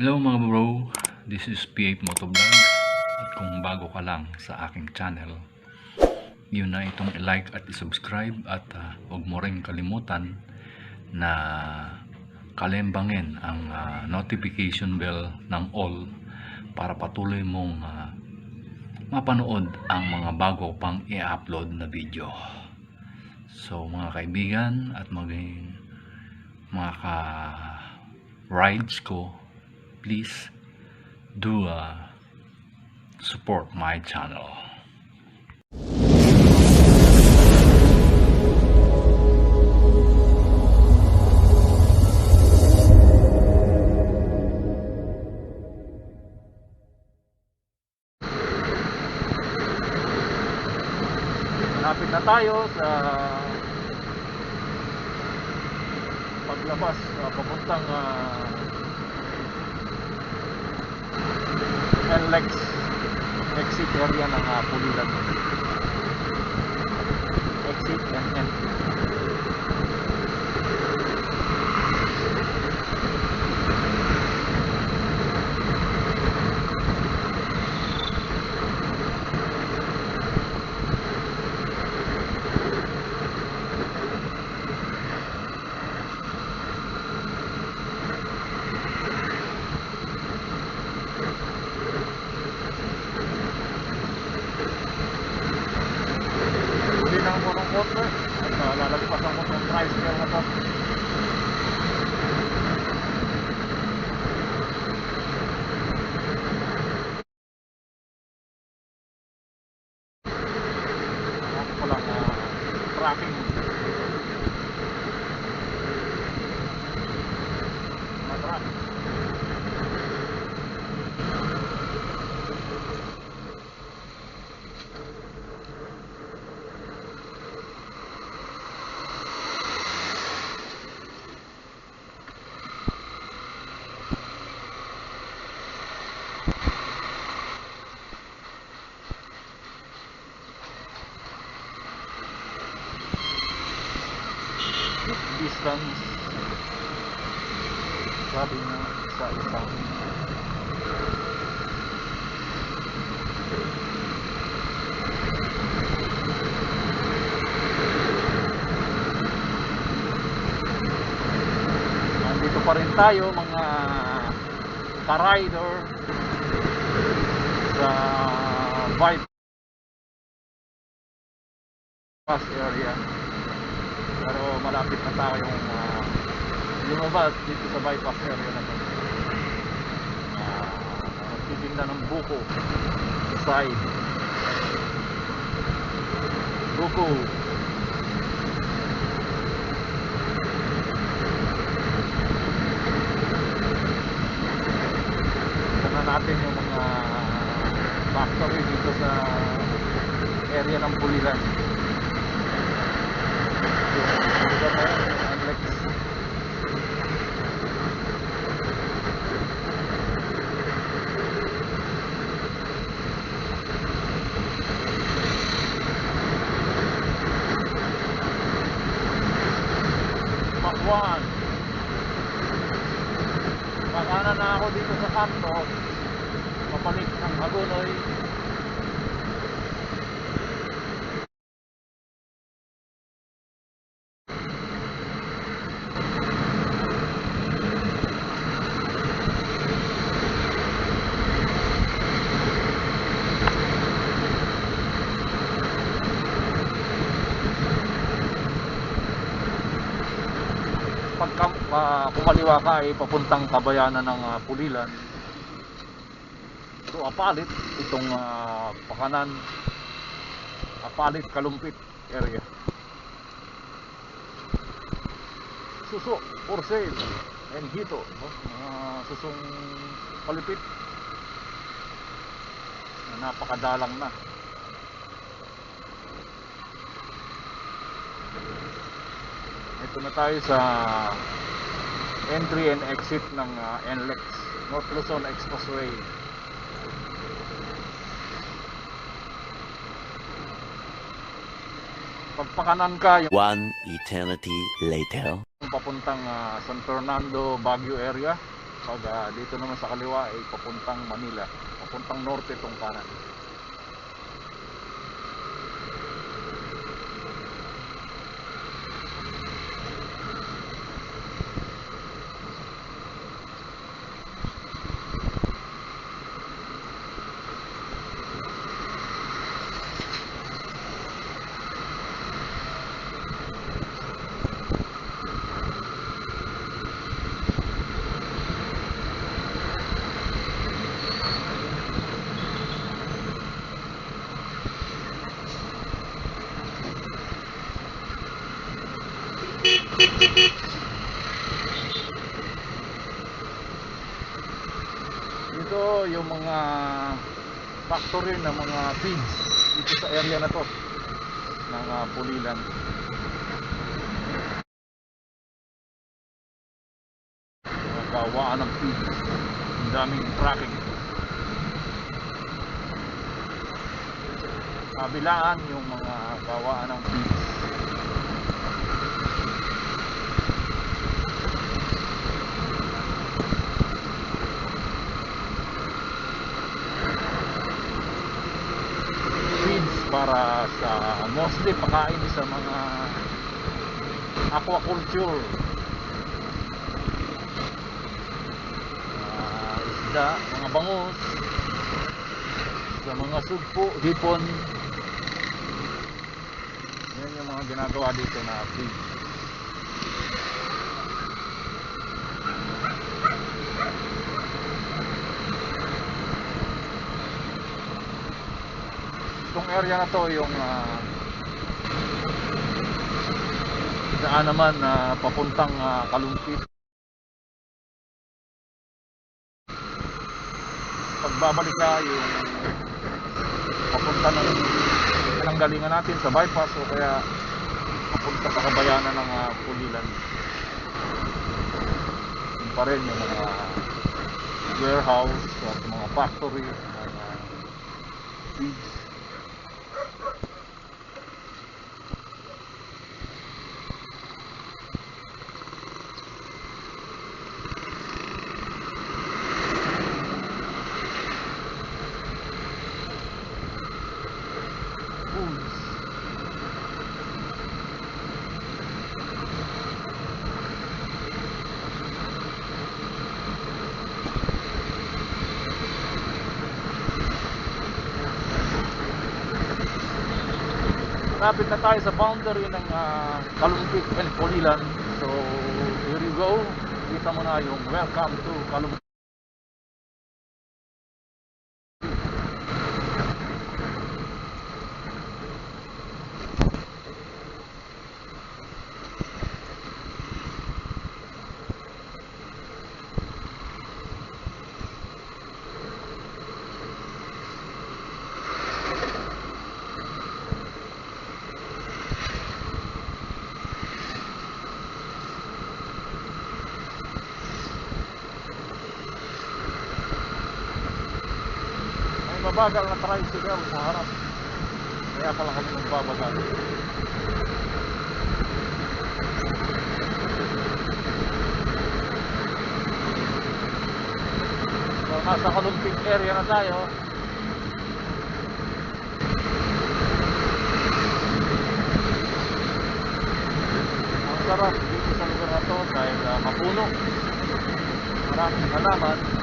Hello mga bro, this is P8 Motovlog at kung bago ka lang sa aking channel, yun na itong i-like at i-subscribe at ah, huwag mo rin kalimutan na kalembangin ang ah, notification bell ng all para patuloy mong ah, mapanood ang mga bago pang i-upload na video. So mga kaibigan at maging mga ka-rides ko, please do uh, support my channel. Malapit na tayo sa paglabas uh, papuntang uh, NLEX exit area ng uh, Pulilan. Exit and entry. Huli na ako ng kotse at uh, lalagpasan ko ng tricycle na to. Ako ko lang uh, tracking. Matrack. Distance sabi na sa isang nandito pa rin tayo mga ka-rider sa bypass area pero malapit na tayong uh, lumabas dito sa bypass area na to. Uh, ng buko side. Buko. Tignan natin yung mga factory dito sa area ng Pulilan. Lugar na yun, Anlex. Pakwan. Kakanan na ako dito sa kanto. Papalit ng Hagonoy. pagka uh, kumaliwa ka ay papuntang kabayanan ng ah, Pulilan so Apalit itong ah, pakanan. Apalit Kalumpit area. Suso for sale. And hito no? mga susong palipit. Na napakadalang na. Ito na tayo sa entry and exit ng uh, NLEX North Luzon Expressway. Pagpakanan ka yung One eternity later. papuntang ah, San Fernando, Baguio area. Pag ah, dito naman sa kaliwa ay papuntang Manila, papuntang norte tong kanan. Dito yung mga factory ng mga feeds dito sa area na to ng ah, Pulilan. Mga gawaan ng feeds. Ang daming tracking. Kabilaan yung mga gawaan ng feeds. feeds para sa mostly pakain sa mga aquaculture. Ah, isda, mga bangus sa mga sugpo, hipon. Yan yung mga ginagawa dito na feed itong area na to yung uh, daan naman na papuntang uh, Kalumpit pagbabalik ka yung papunta ng pinanggalingan natin sa bypass o kaya papunta sa kabayanan ng uh, Pulilan. Yun pa rin yung mga warehouse at mga factory mga feeds Lapit na tayo sa boundary ng uh, and Pulilan. So, here you go. Kita mo na yung welcome to Kalumpit. Mabagal na tricycle sa harap. Kaya pala kami nagbabagal. So, nasa Kalumpit area na tayo. Ang sarap dito sa lugar na to dahil ah, mapuno. Maraming halaman.